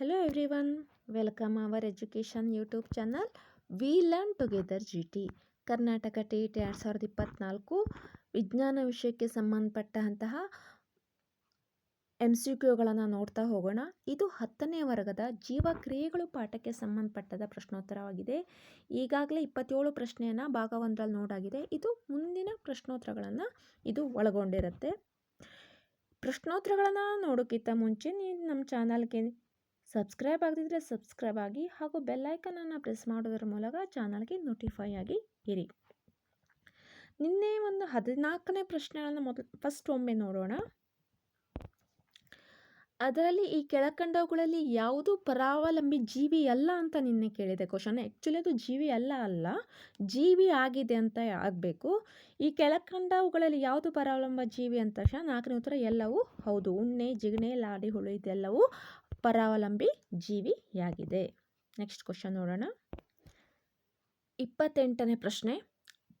Hello everyone, welcome our education YouTube channel we learn together G T Karnataka T ಎರಡು ಸಾವಿರದ ಇಪ್ಪತ್ತ್ನಾಲ್ಕು ವಿಜ್ಞಾನ ವಿಷಯಕ್ಕೆ ಸಂಬಂಧಪಟ್ಟಂತಹ ಎಂ ಸಿ ಕ್ಯೂಗಳನ್ನು ನೋಡ್ತಾ ಹೋಗೋಣ. ಇದು ಹತ್ತನೇ ವರ್ಗದ ಜೀವಕ್ರಿಯೆಗಳು ಪಾಠಕ್ಕೆ ಸಂಬಂಧಪಟ್ಟದ ಪ್ರಶ್ನೋತ್ತರವಾಗಿದೆ. ಈಗಾಗಲೇ ಇಪ್ಪತ್ತೇಳು ಪ್ರಶ್ನೆಯನ್ನು ಭಾಗ ಒಂದರಲ್ಲಿ ನೋಡಾಗಿದೆ. ಇದು ಮುಂದಿನ ಪ್ರಶ್ನೋತ್ತರಗಳನ್ನು ಇದು ಒಳಗೊಂಡಿರುತ್ತೆ. ಪ್ರಶ್ನೋತ್ತರಗಳನ್ನು ನೋಡೋಕ್ಕಿಂತ ಮುಂಚೆ ನೀವು ನಮ್ಮ ಚಾನಲ್ಗೆ ಸಬ್ಸ್ಕ್ರೈಬ್ ಆಗದಿದ್ದರೆ ಸಬ್ಸ್ಕ್ರೈಬ್ ಆಗಿ ಹಾಗೂ ಬೆಲ್ಲೈಕನನ್ನು ಪ್ರೆಸ್ ಮಾಡೋದರ ಮೂಲಕ ಚಾನಲ್ಗೆ ನೋಟಿಫೈ ಆಗಿ ಇರಿ. ನಿನ್ನೆ ಒಂದು ಹದಿನಾಲ್ಕನೇ ಪ್ರಶ್ನೆಗಳನ್ನು ಮೊದಲು ಫಸ್ಟ್ ಒಮ್ಮೆ ನೋಡೋಣ. ಅದರಲ್ಲಿ ಈ ಕೆಳಕಂಡವುಗಳಲ್ಲಿ ಯಾವುದು ಪರಾವಲಂಬಿ ಜೀವಿ ಅಲ್ಲ ಅಂತ ನಿನ್ನೆ ಕೇಳಿದೆ ಕ್ವಶನ್ ಆ್ಯಕ್ಚುಲಿ ಅದು ಜೀವಿ ಅಲ್ಲ ಅಲ್ಲ, ಜೀವಿ ಆಗಿದೆ ಅಂತ ಆಗಬೇಕು. ಈ ಕೆಳಕಂಡವುಗಳಲ್ಲಿ ಯಾವುದು ಪರಾವಲಂಬ ಜೀವಿ ಅಂತ ತಕ್ಷಣ ನಾಲ್ಕನೇ ಉತ್ತರ ಎಲ್ಲವೂ ಹೌದು. ಉಣ್ಣೆ, ಜಿಗಣೆ, ಲಾಡಿ, ಹುಳು ಇದೆಲ್ಲವೂ ಪರಾವಲಂಬಿ ಜೀವಿಯಾಗಿದೆ. ನೆಕ್ಸ್ಟ್ ಕ್ವಶನ್ ನೋಡೋಣ. ಇಪ್ಪತ್ತೆಂಟನೇ ಪ್ರಶ್ನೆ.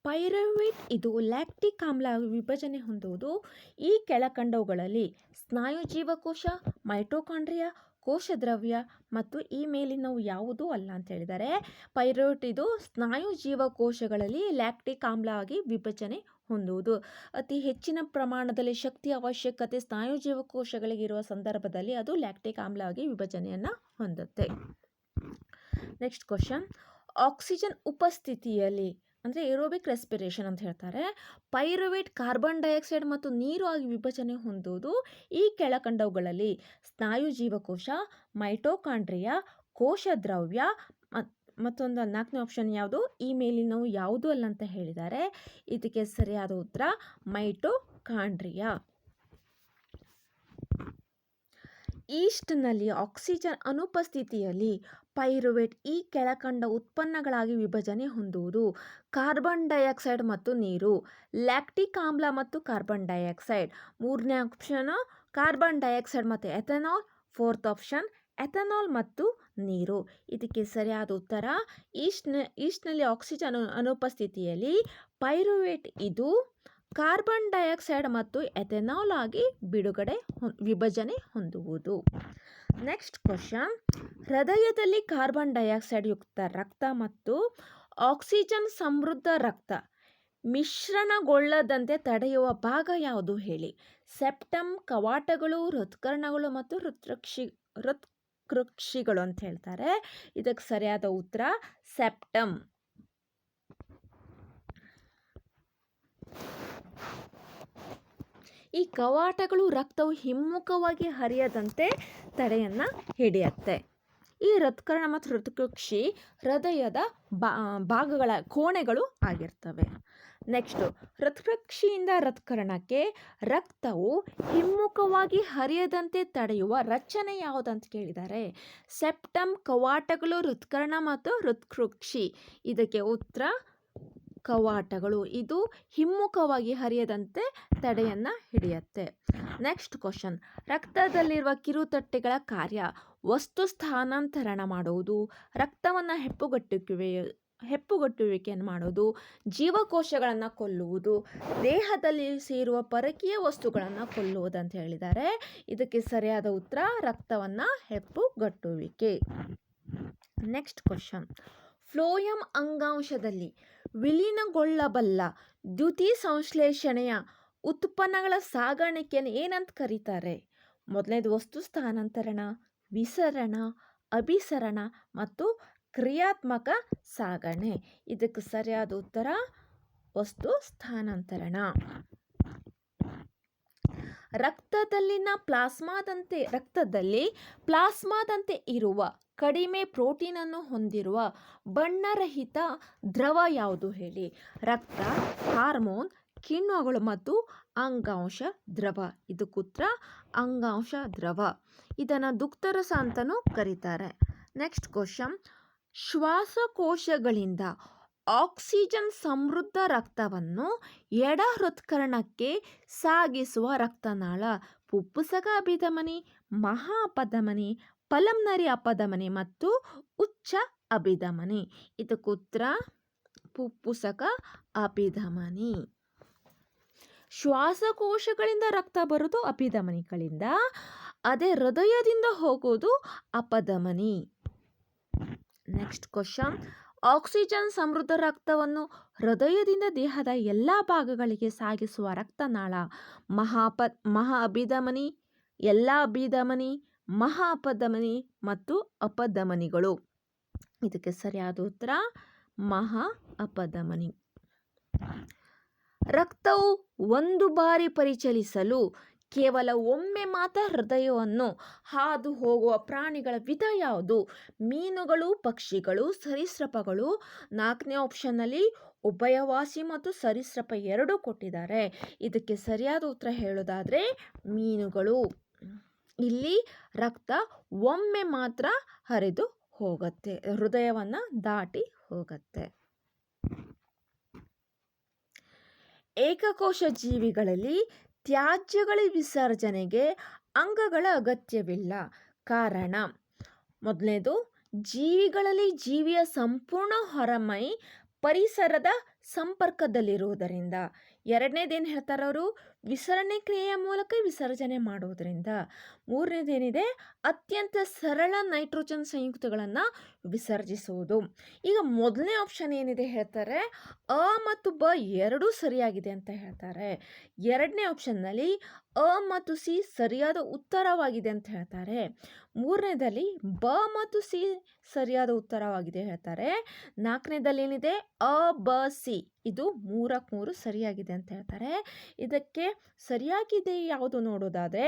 ಪೈರವೇಟ್ ಇದು ಲ್ಯಾಕ್ಟಿಕ್ ಆಮ್ಲ ವಿಭಜನೆ ಹೊಂದುವುದು ಈ ಕೆಳಕಂಡವುಗಳಲ್ಲಿ ಸ್ನಾಯು ಜೀವಕೋಶ, ಮೈಟೋಕಾಂಡ್ರಿಯಾ ಕೋಶದ್ರವ್ಯ ಮತ್ತು ಈ ಮೇಲಿನವು ಯಾವುದೂ ಅಲ್ಲ ಅಂತ ಹೇಳಿದರೆ ಪೈರೋಟ್ ಇದು ಸ್ನಾಯು ಜೀವಕೋಶಗಳಲ್ಲಿ ಲ್ಯಾಕ್ಟಿಕ್ ಆಮ್ಲ ವಿಭಜನೆ ಹೊಂದುವುದು. ಅತಿ ಹೆಚ್ಚಿನ ಪ್ರಮಾಣದಲ್ಲಿ ಶಕ್ತಿ ಅವಶ್ಯಕತೆ ಸ್ನಾಯು ಜೀವಕೋಶಗಳಿಗೆ ಇರುವ ಸಂದರ್ಭದಲ್ಲಿ ಅದು ಲ್ಯಾಕ್ಟಿಕ್ ಆಮ್ಲವಾಗಿ ವಿಭಜನೆಯನ್ನು ಹೊಂದುತ್ತೆ. ನೆಕ್ಸ್ಟ್ ಕ್ವಶನ್ ಆಕ್ಸಿಜನ್ ಉಪಸ್ಥಿತಿಯಲ್ಲಿ, ಅಂದರೆ ಏರೋಬಿಕ್ ರೆಸ್ಪಿರೇಷನ್ ಅಂತ ಹೇಳ್ತಾರೆ, ಪೈರುವೇಟ್ ಕಾರ್ಬನ್ ಡೈಆಕ್ಸೈಡ್ ಮತ್ತು ನೀರು ಆಗಿ ವಿಭಜನೆ ಹೊಂದುವುದು ಈ ಕೆಳಕಂಡವುಗಳಲ್ಲಿ. ಸ್ನಾಯು ಜೀವಕೋಶ, ಮೈಟೋಕಾಂಡ್ರಿಯಾ ಕೋಶದ್ರವ್ಯ ಮತ್ತೊಂದು ನಾಲ್ಕನೇ ಆಪ್ಷನ್ ಯಾವುದು? ಈ ಮೇಲಿನವು ಯಾವುದು ಅಲ್ಲ ಅಂತ ಹೇಳಿದ್ದಾರೆ. ಇದಕ್ಕೆ ಸರಿಯಾದ ಉತ್ತರ ಮೈಟೋಕಾಂಡ್ರಿಯಾ ಈಸ್ಟ್ನಲ್ಲಿ ಆಕ್ಸಿಜನ್ ಅನುಪಸ್ಥಿತಿಯಲ್ಲಿ ಪೈರುವೇಟ್ ಈ ಕೆಳಕಂಡ ಉತ್ಪನ್ನಗಳಾಗಿ ವಿಭಜನೆ ಹೊಂದುವುದು. ಕಾರ್ಬನ್ ಡೈಆಕ್ಸೈಡ್ ಮತ್ತು ನೀರು ಲ್ಯಾಕ್ಟಿಕ್ ಆಮ್ಲ ಮತ್ತು ಕಾರ್ಬನ್ ಡೈಆಕ್ಸೈಡ್ ಮೂರನೇ ಆಪ್ಷನ್ ಕಾರ್ಬನ್ ಡೈಆಕ್ಸೈಡ್ ಮತ್ತು ಎಥೆನಾಲ್ ಫೋರ್ತ್ ಆಪ್ಷನ್ ಎಥೆನಾಲ್ ಮತ್ತು ನೀರು. ಇದಕ್ಕೆ ಸರಿಯಾದ ಉತ್ತರ ಈಸ್ಟ್ನ ಈಸ್ಟ್ನಲ್ಲಿ ಆಕ್ಸಿಜನ್ ಅನುಪಸ್ಥಿತಿಯಲ್ಲಿ ಪೈರುವೇಟ್ ಇದು ಕಾರ್ಬನ್ ಡೈಆಕ್ಸೈಡ್ ಮತ್ತು ಎಥೆನಾಲ್ ಆಗಿ ಬಿಡುಗಡೆ ವಿಭಜನೆ ಹೊಂದುವುದು. ನೆಕ್ಸ್ಟ್ ಕ್ವಶನ್, ಹೃದಯದಲ್ಲಿ ಕಾರ್ಬನ್ ಡೈಆಕ್ಸೈಡ್ ಯುಕ್ತ ರಕ್ತ ಮತ್ತು ಆಕ್ಸಿಜನ್ ಸಮೃದ್ಧ ರಕ್ತ ಮಿಶ್ರಣಗೊಳ್ಳದಂತೆ ತಡೆಯುವ ಭಾಗ ಯಾವುದು ಹೇಳಿ. ಸೆಪ್ಟಮ್ ಕವಾಟಗಳು, ಹೃತ್ಕರ್ಣಗಳು ಮತ್ತು ಹೃತ್ರಕ್ಷಿ ಹೃತ್ಕೃಕ್ಷಿಗಳು ಅಂತ ಹೇಳ್ತಾರೆ. ಇದಕ್ಕೆ ಸರಿಯಾದ ಉತ್ತರ ಸೆಪ್ಟಮ್. ಈ ಕವಾಟಗಳು ರಕ್ತವು ಹಿಮ್ಮುಖವಾಗಿ ಹರಿಯದಂತೆ ತಡೆಯನ್ನು ಹಿಡಿಯತ್ತೆ. ಈ ಹೃತ್ಕರ್ಣ ಮತ್ತು ಹೃತ್ಕಕ್ಷಿ ಹೃದಯದ ಭಾಗಗಳ ಕೋಣೆಗಳು ಆಗಿರ್ತವೆ. ನೆಕ್ಸ್ಟು ಹೃತ್ಕಕ್ಷಿಯಿಂದ ರಥಕರಣಕ್ಕೆ ರಕ್ತವು ಹಿಮ್ಮುಖವಾಗಿ ಹರಿಯದಂತೆ ತಡೆಯುವ ರಚನೆ ಯಾವುದಂತ ಕೇಳಿದ್ದಾರೆ ಸೆಪ್ಟಮ್, ಕವಾಟಗಳು, ಹೃತ್ಕರ್ಣ ಮತ್ತು ಹೃತ್ಕೃಕ್ಷಿ. ಇದಕ್ಕೆ ಉತ್ತರ, ಕವಾಟಗಳು. ಇದು ಹಿಮ್ಮುಖವಾಗಿ ಹರಿಯದಂತೆ ತಡೆಯನ್ನು ಹಿಡಿಯುತ್ತೆ. ನೆಕ್ಸ್ಟ್ ಕ್ವಶನ್ ರಕ್ತದಲ್ಲಿರುವ ಕಿರುತಟ್ಟೆಗಳ ಕಾರ್ಯ ವಸ್ತು ಸ್ಥಾನಾಂತರಣ ಮಾಡುವುದು. ರಕ್ತವನ್ನು ಹೆಪ್ಪುಗಟ್ಟುವಿಕೆ ಹೆಪ್ಪುಗಟ್ಟುವಿಕೆಯನ್ನು ಮಾಡೋದು, ಜೀವಕೋಶಗಳನ್ನು ಕೊಲ್ಲುವುದು, ದೇಹದಲ್ಲಿ ಸೇರುವ ಪರಕೀಯ ವಸ್ತುಗಳನ್ನು ಕೊಲ್ಲುವುದು ಅಂತ ಹೇಳಿದ್ದಾರೆ. ಇದಕ್ಕೆ ಸರಿಯಾದ ಉತ್ತರ, ರಕ್ತವನ್ನು ಹೆಪ್ಪುಗಟ್ಟುವಿಕೆ. Next question. ಫ್ಲೋಯಂ ಅಂಗಾಂಶದಲ್ಲಿ ವಿಲೀನಗೊಳ್ಳಬಲ್ಲ ದ್ಯುತಿ ಸಂಶ್ಲೇಷಣೆಯ ಉತ್ಪನ್ನಗಳ ಸಾಗಾಣಿಕೆಯನ್ನು ಏನಂತ ಕರೀತಾರೆ? ಮೊದಲನೇದು ವಸ್ತು ಸ್ಥಾನಾಂತರಣ ವಿಸರಣ, ಅಭಿಸರಣ ಮತ್ತು ಕ್ರಿಯಾತ್ಮಕ ಸಾಗಣೆ. ಇದಕ್ಕೆ ಸರಿಯಾದ ಉತ್ತರ, ವಸ್ತು ಸ್ಥಾನಾಂತರಣ. ರಕ್ತದಲ್ಲಿನ ಪ್ಲಾಸ್ಮಾದಂತೆ, ರಕ್ತದಲ್ಲಿ ಪ್ಲಾಸ್ಮಾದಂತೆ ಇರುವ ಕಡಿಮೆ ಪ್ರೋಟೀನನ್ನು ಹೊಂದಿರುವ ಬಣ್ಣರಹಿತ ದ್ರವ ಯಾವುದು ಹೇಳಿ? ರಕ್ತ, ಹಾರ್ಮೋನ್, ಕಿಣ್ವಗಳು ಮತ್ತು ಅಂಗಾಂಶ ದ್ರವ. ಇದಕ್ಕುತ್ರ ಅಂಗಾಂಶ ದ್ರವ. ಇದನ್ನು ದುಕ್ತರಸ ಅಂತಲೂ ಕರೀತಾರೆ. ನೆಕ್ಸ್ಟ್ ಕ್ವಶನ್ ಶ್ವಾಸಕೋಶಗಳಿಂದ ಆಕ್ಸಿಜನ್ ಸಮೃದ್ಧ ರಕ್ತವನ್ನು ಎಡ ಹೃತ್ಕರಣಕ್ಕೆ ಸಾಗಿಸುವ ರಕ್ತನಾಳ. ಪುಪ್ಪುಸಕ ಅಭಿಧಮನಿ ಮಹಾ ಅಪಧಮನಿ ಪಲಂನರಿ ಅಪಧಮನಿ ಮತ್ತು ಉಚ್ಚ ಅಭಿಧಮನಿ. ಕುತ್ರ ಪುಪ್ಪುಸಕ ಅಭಿಧಮನಿ. ಶ್ವಾಸಕೋಶಗಳಿಂದ ರಕ್ತ ಬರೋದು ಅಭಿಧಮನಿಗಳಿಂದ, ಅದೇ ಹೃದಯದಿಂದ ಹೋಗೋದು ಅಪಧಮನಿ. ನೆಕ್ಸ್ಟ್ ಕ್ವಶನ್ ಆಕ್ಸಿಜನ್ ಸಮೃದ್ಧ ರಕ್ತವನ್ನು ಹೃದಯದಿಂದ ದೇಹದ ಎಲ್ಲ ಭಾಗಗಳಿಗೆ ಸಾಗಿಸುವ ರಕ್ತನಾಳ. ಮಹಾಪ ಮಹಾ ಅಭಿಧಮನಿ ಎಲ್ಲ ಅಭಿಧಮನಿ ಮಹಾ ಅಪಧಮನಿ ಮತ್ತು ಅಪಧಮನಿಗಳು. ಇದಕ್ಕೆ ಸರಿಯಾದ ಉತ್ತರ ಮಹಾ ಅಪಧಮನಿ ರಕ್ತವು ಒಂದು ಬಾರಿ ಪರಿಚಲಿಸಲು ಕೇವಲ ಒಮ್ಮೆ ಮಾತ್ರ ಹೃದಯವನ್ನು ಹಾದು ಹೋಗುವ ಪ್ರಾಣಿಗಳ ವಿಧ ಯಾವುದು? ಮೀನುಗಳು, ಪಕ್ಷಿಗಳು, ಸರೀಸೃಪಗಳು. ನಾಲ್ಕನೇ ಆಪ್ಷನ್ನಲ್ಲಿ ಉಭಯವಾಸಿ ಮತ್ತು ಸರೀಸೃಪ ಎರಡೂ ಕೊಟ್ಟಿದ್ದಾರೆ. ಇದಕ್ಕೆ ಸರಿಯಾದ ಉತ್ತರ ಹೇಳೋದಾದರೆ ಮೀನುಗಳು. ಇಲ್ಲಿ ರಕ್ತ ಒಮ್ಮೆ ಮಾತ್ರ ಹರಿದು ಹೋಗುತ್ತೆ, ಹೃದಯವನ್ನು ದಾಟಿ ಹೋಗುತ್ತೆ. ಏಕಕೋಶ ಜೀವಿಗಳಲ್ಲಿ ತ್ಯಾಜ್ಯಗಳ ವಿಸರ್ಜನೆಗೆ ಅಂಗಗಳ ಅಗತ್ಯವಿಲ್ಲ. ಕಾರಣ ಮೊದಲನೇದು ಜೀವಿಗಳಲ್ಲಿ ಜೀವಿಯ ಸಂಪೂರ್ಣ ಹೊರಮೈ ಪರಿಸರದ ಸಂಪರ್ಕದಲ್ಲಿರುವುದರಿಂದ. ಎರಡನೇದೇನು ಹೇಳ್ತಾರೆ ಅವರು? ವಿಸರಣೆ ಕ್ರಿಯೆಯ ಮೂಲಕ ವಿಸರ್ಜನೆ ಮಾಡುವುದರಿಂದ ಮೂರನೇದೇನಿದೆ? ಅತ್ಯಂತ ಸರಳ ನೈಟ್ರೋಜನ್ ಸಂಯುಕ್ತಗಳನ್ನು ವಿಸರ್ಜಿಸುವುದು ಈಗ ಮೊದಲನೇ ಆಪ್ಷನ್ ಏನಿದೆ ಹೇಳ್ತಾರೆ? ಅ ಮತ್ತು ಬ ಎರಡೂ ಸರಿಯಾಗಿದೆ ಅಂತ ಹೇಳ್ತಾರೆ. ಎರಡನೇ ಆಪ್ಷನ್ನಲ್ಲಿ ಅ ಮತ್ತು ಸಿ ಸರಿಯಾದ ಉತ್ತರವಾಗಿದೆ ಅಂತ ಹೇಳ್ತಾರೆ. ಮೂರನೇದಲ್ಲಿ ಬ ಮತ್ತು ಸಿ ಸರಿಯಾದ ಉತ್ತರವಾಗಿದೆ ಹೇಳ್ತಾರೆ. ನಾಲ್ಕನೇದಲ್ಲಿ ಏನಿದೆ ಅ, ಬ, ಸಿ. ಇದು ಮೂರಕ್ಕೆ ಮೂರು ಸರಿಯಾಗಿದೆ ಅಂತ ಹೇಳ್ತಾರೆ. ಇದಕ್ಕೆ ಸರಿಯಾಗಿದೆ ಯಾವುದು ನೋಡೋದಾದರೆ,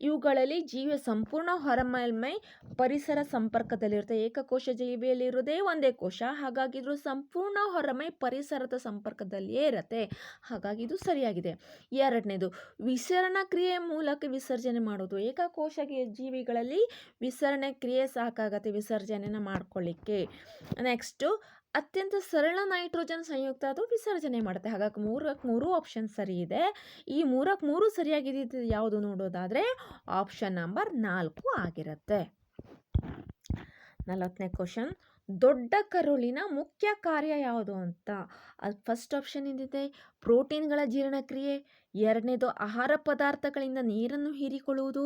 ಇವುಗಳಲ್ಲಿ ಜೀವ ಸಂಪೂರ್ಣ ಹೊರಮೇಲ್ಮೈ ಪರಿಸರ ಸಂಪರ್ಕದಲ್ಲಿರುತ್ತೆ. ಏಕಕೋಶ ಜೀವಿಯಲ್ಲಿ ಇರೋದೇ ಒಂದೇ ಕೋಶ. ಹಾಗಾಗಿ ಇದ್ರ ಸಂಪೂರ್ಣ ಹೊರಮೈ ಪರಿಸರದ ಸಂಪರ್ಕದಲ್ಲಿಯೇ ಇರುತ್ತೆ. ಹಾಗಾಗಿ ಇದು ಸರಿಯಾಗಿದೆ. ಎರಡನೇದು, ವಿಸರಣ ಕ್ರಿಯೆ ಮೂಲಕ ವಿಸರ್ಜನೆ ಮಾಡೋದು. ಏಕಕೋಶ ಜೀವಿಗಳಲ್ಲಿ ವಿಸರಣೆ ಕ್ರಿಯೆ ಸಾಕಾಗತ್ತೆ ವಿಸರ್ಜನೆನ ಮಾಡ್ಕೊಳ್ಳಿಕ್ಕೆ ನೆಕ್ಸ್ಟು ಅತ್ಯಂತ ಸರಳ ನೈಟ್ರೋಜನ್ ಸಂಯುಕ್ತ ಅದು ವಿಸರ್ಜನೆ ಮಾಡುತ್ತೆ. ಹಾಗಾಗಿ ಮೂರಕ್ಕೆ ಮೂರು ಆಪ್ಷನ್ ಸರಿ ಇದೆ. ಈ ಮೂರಕ್ಕೆ ಮೂರು ಸರಿಯಾಗಿದ್ದು ಯಾವುದು ನೋಡೋದಾದರೆ ಆಪ್ಷನ್ ನಂಬರ್ ನಾಲ್ಕು ಆಗಿರುತ್ತೆ. ನಲವತ್ತನೇ ಕ್ವಶನ್ ದೊಡ್ಡ ಕರುಳಿನ ಮುಖ್ಯ ಕಾರ್ಯ ಯಾವುದು ಅಂತ? ಅದು ಫಸ್ಟ್ ಆಪ್ಷನ್ ಏನಿದೆ ಪ್ರೋಟೀನ್ಗಳ ಜೀರ್ಣಕ್ರಿಯೆ. ಎರಡನೇದು ಆಹಾರ ಪದಾರ್ಥಗಳಿಂದ ನೀರನ್ನು ಹೀರಿಕೊಳ್ಳುವುದು.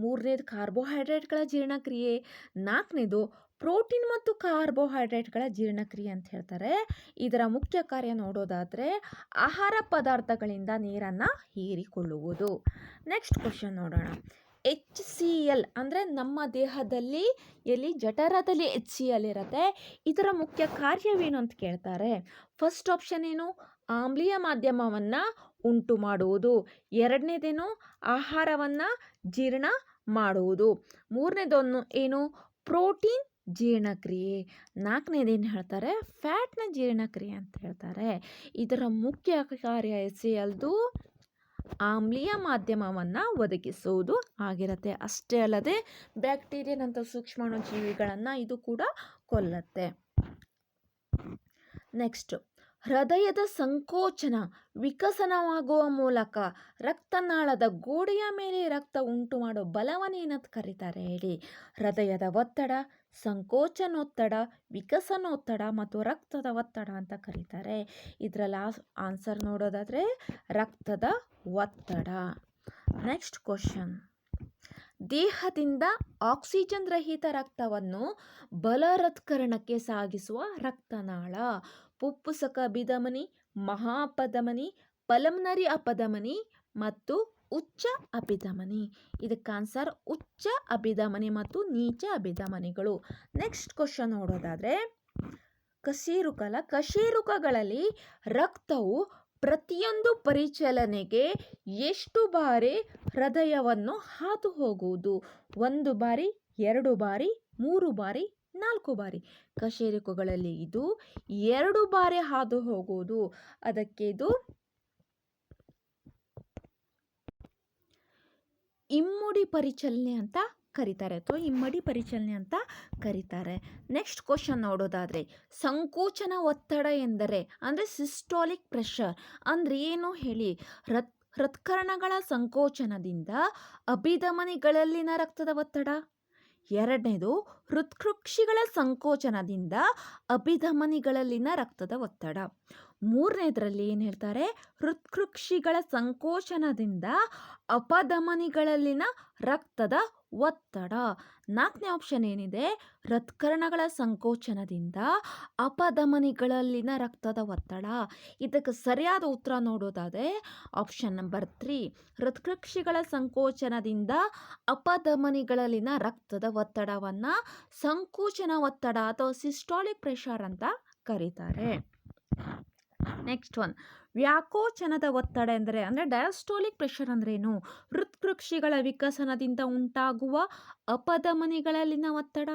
ಮೂರನೇದು ಕಾರ್ಬೋಹೈಡ್ರೇಟ್ಗಳ ಜೀರ್ಣಕ್ರಿಯೆ. ನಾಲ್ಕನೇದು ಪ್ರೋಟೀನ್ ಮತ್ತು ಕಾರ್ಬೋಹೈಡ್ರೇಟ್ಗಳ ಜೀರ್ಣಕ್ರಿಯೆ ಅಂತ ಹೇಳ್ತಾರೆ. ಇದರ ಮುಖ್ಯ ಕಾರ್ಯ ನೋಡೋದಾದರೆ ಆಹಾರ ಪದಾರ್ಥಗಳಿಂದ ನೀರನ್ನು ಹೀರಿಕೊಳ್ಳುವುದು. ನೆಕ್ಸ್ಟ್ ಕ್ವಶನ್ ನೋಡೋಣ. ಎಚ್ ಸಿ ಎಲ್ ಅಂದರೆ ನಮ್ಮ ದೇಹದಲ್ಲಿ, ಎಲ್ಲಿ ಜಠರದಲ್ಲಿ ಎಚ್ ಸಿ ಎಲ್ ಇರುತ್ತೆ, ಇದರ ಮುಖ್ಯ ಕಾರ್ಯವೇನು ಅಂತ ಕೇಳ್ತಾರೆ. ಫಸ್ಟ್ ಆಪ್ಷನ್ ಏನು? ಆಮ್ಲೀಯ ಮಾಧ್ಯಮವನ್ನು ಉಂಟು ಮಾಡುವುದು. ಎರಡನೇದೇನು? ಆಹಾರವನ್ನು ಜೀರ್ಣ ಮಾಡುವುದು. ಮೂರನೇದೊಂದು ಏನು? ಪ್ರೋಟೀನ್ ಜೀರ್ಣಕ್ರಿಯೆ. ನಾಲ್ಕನೇದೇನು ಹೇಳ್ತಾರೆ? ಫ್ಯಾಟ್ನ ಜೀರ್ಣಕ್ರಿಯೆ ಅಂತ ಹೇಳ್ತಾರೆ. ಇದರ ಮುಖ್ಯ ಕಾರ್ಯ ಎಸೆಯಲ್ದು ಆಮ್ಲೀಯ ಮಾಧ್ಯಮವನ್ನು ಒದಗಿಸುವುದು ಆಗಿರುತ್ತೆ. ಅಷ್ಟೇ ಅಲ್ಲದೆ ಬ್ಯಾಕ್ಟೀರಿಯಾನಂಥ ಸೂಕ್ಷ್ಮಾಣು ಜೀವಿಗಳನ್ನು ಇದು ಕೂಡ ಕೊಲ್ಲತ್ತೆ. ನೆಕ್ಸ್ಟು, ಹೃದಯದ ಸಂಕೋಚನ ವಿಕಸನವಾಗುವ ಮೂಲಕ ರಕ್ತನಾಳದ ಗೋಡೆಯ ಮೇಲೆ ರಕ್ತ ಉಂಟು ಮಾಡೋ ಬಲವನ್ನೇನಂತ ಕರೀತಾರೆ ಹೇಳಿ. ಹೃದಯದ ಒತ್ತಡ ಸಂಕೋಚನೋತ್ತಡ, ವಿಕಸನೋತ್ತಡ ಮತ್ತು ರಕ್ತದ ಒತ್ತಡ ಅಂತ ಕರೀತಾರೆ. ಇದರಲ್ಲಿ ಲಾಸ್ಟ್ ಆನ್ಸರ್ ನೋಡೋದಾದರೆ ರಕ್ತದ ಒತ್ತಡ. ನೆಕ್ಸ್ಟ್ ಕ್ವಶನ್ ದೇಹದಿಂದ ಆಕ್ಸಿಜನ್ ರಹಿತ ರಕ್ತವನ್ನು ಬಲರತ್ಕರಣಕ್ಕೆ ಸಾಗಿಸುವ ರಕ್ತನಾಳ. ಪುಪ್ಪುಸಕ ಬಿದಮನಿ ಮಹಾಪಧಮನಿ, ಪಲಮ್ನರಿ ಅಪಧಮನಿ ಮತ್ತು ಉಚ್ಚ ಅಭಿಧಮನಿ. ಇದಕ್ಕೆ ಆನ್ಸರ್ ಉಚ್ಚ ಅಭಿಧಮನಿ ಮತ್ತು ನೀಚ ಅಭಿಧಮನಿಗಳು. ನೆಕ್ಸ್ಟ್ ಕ್ವಶನ್ ನೋಡೋದಾದರೆ ಕಶೇರುಕಲ ಕಶೇರುಕಗಳಲ್ಲಿ ರಕ್ತವು ಪ್ರತಿಯೊಂದು ಪರಿಚಲನೆಗೆ ಎಷ್ಟು ಬಾರಿ ಹೃದಯವನ್ನು ಹಾದು ಹೋಗುವುದು? ಒಂದು ಬಾರಿ, ಎರಡು ಬಾರಿ, ಮೂರು ಬಾರಿ, ನಾಲ್ಕು ಬಾರಿ. ಕಶೇರುಕಗಳಲ್ಲಿ ಇದು ಎರಡು ಬಾರಿ ಹಾದು ಹೋಗುವುದು. ಅದಕ್ಕೆ ಇದು ಇಮ್ಮಡಿ ಪರಿಚಲನೆ ಅಂತ ಕರೀತಾರೆ ಅಥವಾ ಇಮ್ಮಡಿ ಪರಿಚಲನೆ ಅಂತ ಕರೀತಾರೆ. ನೆಕ್ಸ್ಟ್ ಕ್ವಶನ್ ನೋಡೋದಾದರೆ, ಸಂಕೋಚನ ಒತ್ತಡ ಎಂದರೆ, ಅಂದರೆ ಸಿಸ್ಟಾಲಿಕ್ ಪ್ರೆಷರ್ ಅಂದರೆ ಏನು ಹೇಳಿ? ಹೃತ್ ಹೃತ್ಕರಣಗಳ ಸಂಕೋಚನದಿಂದ ಅಭಿಧಮನಿಗಳಲ್ಲಿನ ರಕ್ತದ ಒತ್ತಡ. ಎರಡನೇದು, ಹೃತ್ಕೃಕ್ಷಿಗಳ ಸಂಕೋಚನದಿಂದ ಅಭಿಧಮನಿಗಳಲ್ಲಿನ ರಕ್ತದ ಒತ್ತಡ. ಮೂರನೇದರಲ್ಲಿ ಏನು ಹೇಳ್ತಾರೆ? ಹೃತ್ಕೃಕ್ಷಿಗಳ ಸಂಕೋಚನದಿಂದ ಅಪಧಮನಿಗಳಲ್ಲಿನ ರಕ್ತದ ಒತ್ತಡ. ನಾಲ್ಕನೇ ಆಪ್ಷನ್ ಏನಿದೆ? ಹೃತ್ಕರ್ಣಗಳ ಸಂಕೋಚನದಿಂದ ಅಪಧಮನಿಗಳಲ್ಲಿನ ರಕ್ತದ ಒತ್ತಡ. ಇದಕ್ಕೆ ಸರಿಯಾದ ಉತ್ತರ ನೋಡೋದಾದರೆ ಆಪ್ಷನ್ ನಂಬರ್ ತ್ರೀ ಹೃತ್ಕೃಕ್ಷಿಗಳ ಸಂಕೋಚನದಿಂದ ಅಪಧಮನಿಗಳಲ್ಲಿನ ರಕ್ತದ ಒತ್ತಡವನ್ನು ಸಂಕೋಚನ ಒತ್ತಡ ಅಥವಾ ಸಿಸ್ಟಾಲಿಕ್ ಪ್ರೆಷರ್ ಅಂತ ಕರೀತಾರೆ. ನೆಕ್ಸ್ಟ್ ಒನ್ ವ್ಯಾಕೋಚನದ ಒತ್ತಡ ಎಂದರೆ ಅಂದರೆ ಡಯಾಸ್ಟೋಲಿಕ್ ಪ್ರೆಷರ್ ಅಂದ್ರೇನು ಹೃತ್ಕೃಕ್ಷಿಗಳ ವಿಕಸನದಿಂದ ಉಂಟಾಗುವ ಅಪಧಮನಿಗಳಲ್ಲಿನ ಒತ್ತಡ.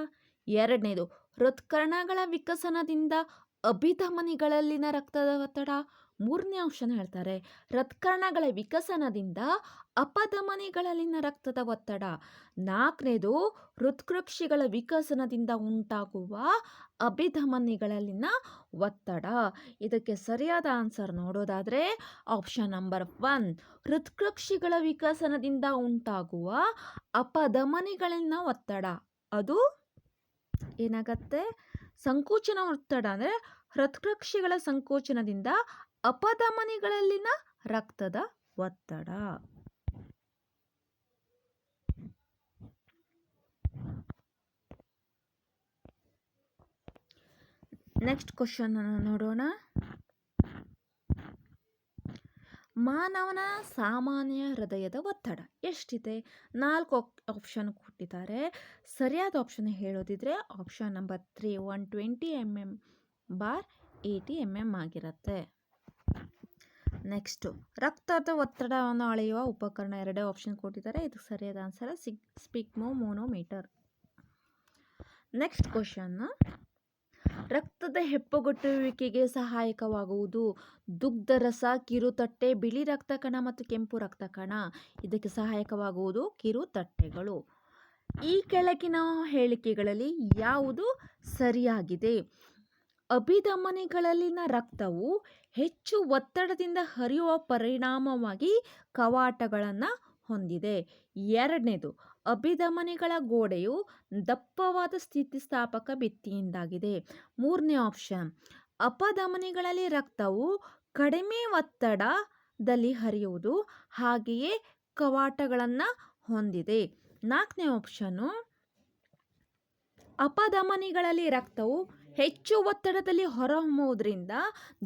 ಎರಡನೇದು, ಹೃತ್ಕರ್ಣಗಳ ವಿಕಸನದಿಂದ ಅಭಿಧಮನಿಗಳಲ್ಲಿನ ರಕ್ತದ ಒತ್ತಡ. ಮೂರನೇ ಅಂಶನ ಹೇಳ್ತಾರೆ ಹೃತ್ಕರ್ಣಗಳ ವಿಕಸನದಿಂದ ಅಪಧಮನಿಗಳಲ್ಲಿನ ರಕ್ತದ ಒತ್ತಡ, ನಾಲ್ಕನೇದು ಹೃತ್ಕೃಕ್ಷಿಗಳ ವಿಕಸನದಿಂದ ಉಂಟಾಗುವ ಅಭಿಧಮನಿಗಳಲ್ಲಿನ ಒತ್ತಡ. ಇದಕ್ಕೆ ಸರಿಯಾದ ಆನ್ಸರ್ ನೋಡೋದಾದರೆ ಆಪ್ಷನ್ ನಂಬರ್ ಒನ್, ಹೃತ್ಕೃಕ್ಷಿಗಳ ವಿಕಸನದಿಂದ ಉಂಟಾಗುವ ಅಪಧಮನಿಗಳಲ್ಲಿನ ಒತ್ತಡ. ಅದು ಏನಾಗತ್ತೆ? ಸಂಕೋಚನ ಒತ್ತಡ ಅಂದರೆ ಹೃತ್ಕೃಕ್ಷಿಗಳ ಸಂಕೋಚನದಿಂದ ಅಪಧಮನಿಗಳಲ್ಲಿನ ರಕ್ತದ ಒತ್ತಡ. ನೆಕ್ಸ್ಟ್ ಕ್ವಶನ್ ನೋಡೋಣ. ಮಾನವನ ಸಾಮಾನ್ಯ ಹೃದಯದ ಒತ್ತಡ ಎಷ್ಟಿದೆ? ನಾಲ್ಕು ಆಪ್ಷನ್ ಕೊಟ್ಟಿದ್ದಾರೆ. ಸರಿಯಾದ option ಹೇಳೋದಿದ್ರೆ option number three one twenty M M bar eighty M M ಆಗಿರುತ್ತೆ. ನೆಕ್ಸ್ಟು, ರಕ್ತದ ಒತ್ತಡವನ್ನು ಅಳೆಯುವ ಉಪಕರಣ ಎರಡೇ ಆಪ್ಷನ್ ಕೊಟ್ಟಿದ್ದಾರೆ. ಇದು ಸರಿಯಾದ ಆನ್ಸರ್ ಸಿಗ್ ಸ್ಪಿಕ್ಮೋ ಮೋನೋಮೀಟರ್ ನೆಕ್ಸ್ಟ್ ಕ್ವಶನ್ ರಕ್ತದ ಹೆಪ್ಪುಗಟ್ಟುವಿಕೆಗೆ ಸಹಾಯಕವಾಗುವುದು ದುಗ್ಧರಸ, ಕಿರುತಟ್ಟೆ, ಬಿಳಿ ರಕ್ತ ಕಣ ಮತ್ತು ಕೆಂಪು ರಕ್ತ ಕಣ ಇದಕ್ಕೆ ಸಹಾಯಕವಾಗುವುದು ಕಿರುತಟ್ಟೆಗಳು. ಈ ಕೆಳಗಿನ ಹೇಳಿಕೆಗಳಲ್ಲಿ ಯಾವುದು ಸರಿಯಾಗಿದೆ? ಅಭಿಧಮನಿಗಳಲ್ಲಿನ ರಕ್ತವು ಹೆಚ್ಚು ಒತ್ತಡದಿಂದ ಹರಿಯುವ ಪರಿಣಾಮವಾಗಿ ಕವಾಟಗಳನ್ನು ಹೊಂದಿದೆ. ಎರಡನೇದು, ಅಭಿಧಮನಿಗಳ ಗೋಡೆಯು ದಪ್ಪವಾದ ಸ್ಥಿತಿಸ್ಥಾಪಕ ಭಿತ್ತಿಯಿಂದಾಗಿದೆ. ಮೂರನೇ ಆಪ್ಷನ್, ಅಪಧಮನಿಗಳಲ್ಲಿ ರಕ್ತವು ಕಡಿಮೆ ಒತ್ತಡದಲ್ಲಿ ಹರಿಯುವುದು ಹಾಗೆಯೇ ಕವಾಟಗಳನ್ನು ಹೊಂದಿದೆ. ನಾಲ್ಕನೇ ಆಪ್ಷನ್ನು ಅಪಧಮನಿಗಳಲ್ಲಿ ರಕ್ತವು ಹೆಚ್ಚು ಒತ್ತಡದಲ್ಲಿ ಹೊರಹೊಮ್ಮುವುದರಿಂದ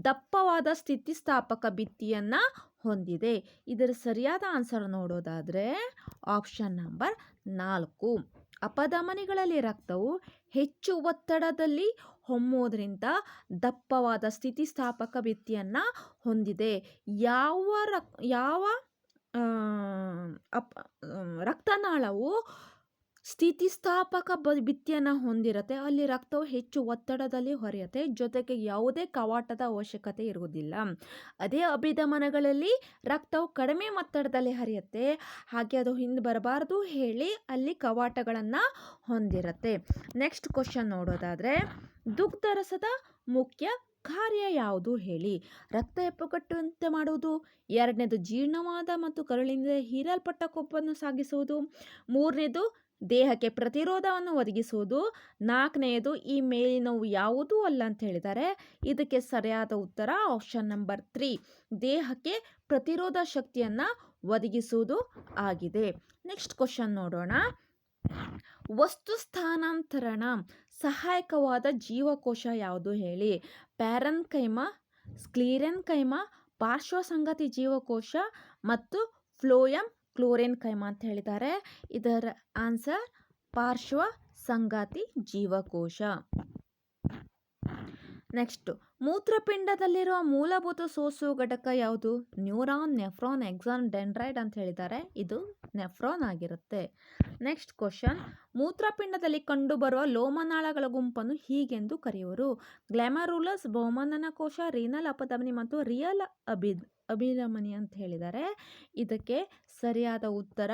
ದಪ್ಪವಾದ ಸ್ಥಿತಿಸ್ಥಾಪಕ ಭಿತ್ತಿಯನ್ನು ಹೊಂದಿದೆ. ಇದರ ಸರಿಯಾದ ಆನ್ಸರ್ ನೋಡೋದಾದರೆ ಆಪ್ಷನ್ ನಂಬರ್ ನಾಲ್ಕು. ಅಪಧಮನಿಗಳಲ್ಲಿ ರಕ್ತವು ಹೆಚ್ಚು ಒತ್ತಡದಲ್ಲಿ ಹೊಮ್ಮುವುದರಿಂದ ದಪ್ಪವಾದ ಸ್ಥಿತಿಸ್ಥಾಪಕ ಭಿತ್ತಿಯನ್ನು ಹೊಂದಿದೆ. ಯಾವ ರಕ್, ಯಾವ ಅಪ್ ರಕ್ತನಾಳವು ಸ್ಥಿತಿಸ್ಥಾಪಕ ಭಿತ್ತಿಯನ್ನು ಹೊಂದಿರುತ್ತೆ. ಅಲ್ಲಿ ರಕ್ತವು ಹೆಚ್ಚು ಒತ್ತಡದಲ್ಲಿ ಹೊರೆಯುತ್ತೆ. ಜೊತೆಗೆ ಯಾವುದೇ ಕವಾಟದ ಅವಶ್ಯಕತೆ ಇರುವುದಿಲ್ಲ. ಅದೇ ಅಭಿಧಮನಗಳಲ್ಲಿ ರಕ್ತವು ಕಡಿಮೆ ಒತ್ತಡದಲ್ಲಿ ಹರಿಯುತ್ತೆ. ಹಾಗೆ ಅದು ಹಿಂದೆ ಬರಬಾರ್ದು ಹೇಳಿ ಅಲ್ಲಿ ಕವಾಟಗಳನ್ನು ಹೊಂದಿರುತ್ತೆ. ನೆಕ್ಸ್ಟ್ ಕ್ವಶನ್ ನೋಡೋದಾದರೆ ದುಗ್ಧರಸದ ಮುಖ್ಯ ಕಾರ್ಯ ಯಾವುದು ಹೇಳಿ. ರಕ್ತ ಹೆಪ್ಪುಗಟ್ಟುವಂತೆ ಮಾಡುವುದು, ಎರಡನೇದು ಜೀರ್ಣವಾದ ಮತ್ತು ಕರುಳಿನಿಂದ ಹೀರಲ್ಪಟ್ಟ ಕೊಬ್ಬನ್ನು ಸಾಗಿಸುವುದು, ಮೂರನೇದು ದೇಹಕ್ಕೆ ಪ್ರತಿರೋಧವನ್ನು ಒದಗಿಸುವುದು. ನಾಲ್ಕನೆಯದು ಈ ಮೇಲಿನವು ಯಾವುದೂ ಅಲ್ಲ ಅಂತ ಹೇಳಿದ್ದಾರೆ. ಇದಕ್ಕೆ ಸರಿಯಾದ ಉತ್ತರ ಆಪ್ಷನ್ ನಂಬರ್ ತ್ರೀ ದೇಹಕ್ಕೆ ಪ್ರತಿರೋಧ ಶಕ್ತಿಯನ್ನು ಒದಗಿಸುವುದು ಆಗಿದೆ. ನೆಕ್ಸ್ಟ್ ಕ್ವಶನ್ ನೋಡೋಣ. ವಸ್ತು ಸ್ಥಾನಾಂತರಣ, ಸಹಾಯಕವಾದ ಜೀವಕೋಶ ಯಾವುದು ಹೇಳಿ? ಪ್ಯಾರನ್ ಕೈಮ ಸ್ಕ್ಲೀರೆನ್ ಕೈಮ ಪಾರ್ಶ್ವಸಂಗತಿ ಜೀವಕೋಶ ಮತ್ತು ಫ್ಲೋಯಮ್ ಕ್ಲೋರೆನ್ ಕೈಮ ಅಂತ ಹೇಳಿದ್ದಾರೆ. ಇದರ ಆನ್ಸರ್ ಪಾರ್ಶ್ವ ಸಂಗಾತಿ ಜೀವಕೋಶ. ನೆಕ್ಸ್ಟ್ ಮೂತ್ರಪಿಂಡದಲ್ಲಿರುವ ಮೂಲಭೂತ ಸೋಸು ಘಟಕ ಯಾವುದು? ನ್ಯೂರಾನ್, ನೆಫ್ರಾನ್, ಎಕ್ಸಾನ್, ಡೆಂಡ್ರೈಡ್ ಅಂತ ಹೇಳಿದ್ದಾರೆ. ಇದು ನೆಫ್ರಾನ್ ಆಗಿರುತ್ತೆ. ನೆಕ್ಸ್ಟ್ ಕ್ವಶನ್ ಮೂತ್ರಪಿಂಡದಲ್ಲಿ ಕಂಡುಬರುವ ಲೋಮನಾಳಗಳ ಗುಂಪನ್ನು ಹೀಗೆಂದು ಕರೆಯುವರು. ಗ್ಲ್ಯಾಮರೂಲಸ್ ಬಹುಮಂದನ ಕೋಶ ರೀನಲ್ ಅಪಧಮನಿ ಮತ್ತು ರಿಯಲ್ ಅಭಿ ಅಭಿಧಮನಿ ಅಂತ ಹೇಳಿದ್ದಾರೆ. ಇದಕ್ಕೆ ಸರಿಯಾದ ಉತ್ತರ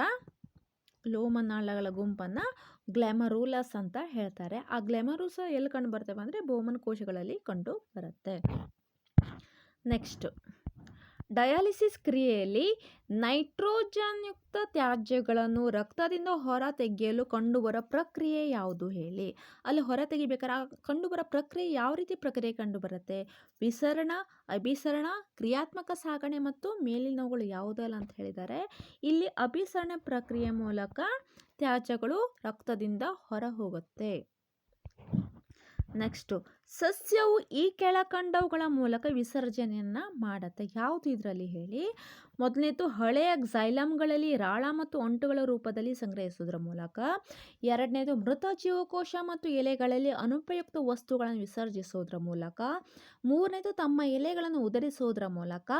ಲೋಮನಾಳಗಳ ಗುಂಪನ್ನು ಗ್ಲಾಮರೂಲಸ್ ಅಂತ ಹೇಳ್ತಾರೆ. ಆ ಗ್ಲಾಮರೂಸ ಎಲ್ಲಿ ಕಂಡು ಬರ್ತವೆ ಅಂದರೆ ಬೋಮನ್ ಕೋಶಗಳಲ್ಲಿ ಕಂಡು ಬರುತ್ತೆ. ನೆಕ್ಸ್ಟ್. ಡಯಾಲಿಸಿಸ್ ಕ್ರಿಯೆಯಲ್ಲಿ ನೈಟ್ರೋಜನ್ಯುಕ್ತ ತ್ಯಾಜ್ಯಗಳನ್ನು ರಕ್ತದಿಂದ ಹೊರ ತೆಗೆಯಲು ಕಂಡುಬರೋ ಪ್ರಕ್ರಿಯೆ ಯಾವುದು ಹೇಳಿ? ಅಲ್ಲಿ ಹೊರ ತೆಗಿಬೇಕಾದ್ರೆ ಆ ಕಂಡುಬರೋ ಪ್ರಕ್ರಿಯೆ ಯಾವ ರೀತಿ ಪ್ರಕ್ರಿಯೆ ಕಂಡುಬರುತ್ತೆ? ವಿಸರಣ, ಅಭಿಸರಣ, ಕ್ರಿಯಾತ್ಮಕ ಸಾಗಣೆ ಮತ್ತು ಮೇಲಿನವುಗಳು ಯಾವುದಲ್ಲ ಅಂತ ಹೇಳಿದ್ದಾರೆ. ಇಲ್ಲಿ ಅಭಿಸರಣೆ ಪ್ರಕ್ರಿಯೆ ಮೂಲಕ ತ್ಯಾಜ್ಯಗಳು ರಕ್ತದಿಂದ ಹೊರ ಹೋಗುತ್ತೆ ನೆಕ್ಸ್ಟು ಸಸ್ಯವು ಈ ಕೆಳಕಂಡವುಗಳ ಮೂಲಕ ವಿಸರ್ಜನೆಯನ್ನು ಮಾಡುತ್ತೆ. ಯಾವುದು ಇದರಲ್ಲಿ ಹೇಳಿ? ಮೊದಲನೇದು ಹಳೆಯ ಝೈಲಮ್ಗಳಲ್ಲಿ ರಾಳ ಮತ್ತು ಒಂಟುಗಳ ರೂಪದಲ್ಲಿ ಸಂಗ್ರಹಿಸೋದ್ರ ಮೂಲಕ. ಎರಡನೇದು ಮೃತ ಜೀವಕೋಶ ಮತ್ತು ಎಲೆಗಳಲ್ಲಿ ಅನುಪಯುಕ್ತ ವಸ್ತುಗಳನ್ನು ವಿಸರ್ಜಿಸೋದ್ರ ಮೂಲಕ. ಮೂರನೇದು ತಮ್ಮ ಎಲೆಗಳನ್ನು ಉದರಿಸೋದ್ರ ಮೂಲಕ.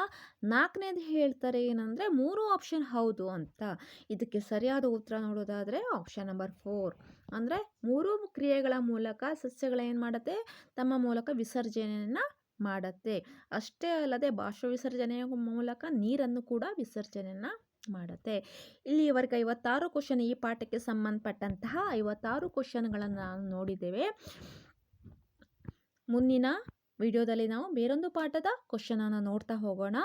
ನಾಲ್ಕನೇದು ಹೇಳ್ತಾರೆ ಏನಂದರೆ ಮೂರು ಆಪ್ಷನ್ ಹೌದು ಅಂತ. ಇದಕ್ಕೆ ಸರಿಯಾದ ಉತ್ತರ ನೋಡೋದಾದರೆ ಆಪ್ಷನ್ ನಂಬರ್ ಫೋರ್ ಅಂದರೆ ಮೂರು ಕ್ರಿಯೆಗಳ ಮೂಲಕ ಸಸ್ಯಗಳು ಏನು ಮಾಡುತ್ತೆ? ತಮ್ಮ ಮೂಲಕ ವಿಸರ್ಜನೆಯನ್ನು ಮಾಡುತ್ತೆ. ಅಷ್ಟೇ ಅಲ್ಲದೆ ಬಾಷ್ಪ ವಿಸರ್ಜನೆಯ ಮೂಲಕ ನೀರನ್ನು ಕೂಡ ವಿಸರ್ಜನೆಯನ್ನು ಮಾಡುತ್ತೆ. ಇಲ್ಲಿಯವರೆಗೆ ಐವತ್ತಾರು ಕ್ವಶನ್ ಈ ಪಾಠಕ್ಕೆ ಸಂಬಂಧಪಟ್ಟಂತಹ ಐವತ್ತಾರು ಕ್ವಶನ್ಗಳನ್ನು ನಾವು ನೋಡಿದ್ದೇವೆ. ಮುಂದಿನ ವಿಡಿಯೋದಲ್ಲಿ ನಾವು ಬೇರೊಂದು ಪಾಠದ ಕ್ವಶನನ್ನು ನೋಡ್ತಾ ಹೋಗೋಣ.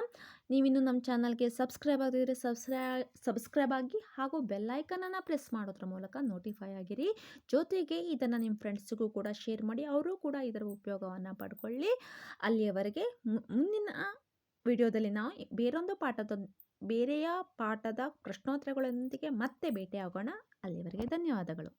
ನೀವಿನ್ನು ನಮ್ಮ ಚಾನಲ್ಗೆ ಸಬ್ಸ್ಕ್ರೈಬ್ ಆಗದಿದ್ದರೆ ಸಬ್ಸ್ಕ್ರೈ ಸಬ್ಸ್ಕ್ರೈಬ್ ಆಗಿ ಹಾಗೂ ಬೆಲ್ಲೈಕನನ್ನು ಪ್ರೆಸ್ ಮಾಡೋದ್ರ ಮೂಲಕ ನೋಟಿಫೈ ಆಗಿರಿ. ಜೊತೆಗೆ ಇದನ್ನು ನಿಮ್ಮ ಫ್ರೆಂಡ್ಸಿಗೂ ಕೂಡ ಶೇರ್ ಮಾಡಿ, ಅವರು ಕೂಡ ಇದರ ಉಪಯೋಗವನ್ನು ಪಡ್ಕೊಳ್ಳಿ. ಅಲ್ಲಿಯವರೆಗೆ ಮುಂದಿನ ವಿಡಿಯೋದಲ್ಲಿ ನಾವು ಬೇರೊಂದು ಪಾಠದ, ಬೇರೆಯ ಪಾಠದ ಪ್ರಶ್ನೋತ್ತರಗಳೊಂದಿಗೆ ಮತ್ತೆ ಭೇಟಿಯಾಗೋಣ. ಅಲ್ಲಿಯವರೆಗೆ ಧನ್ಯವಾದಗಳು.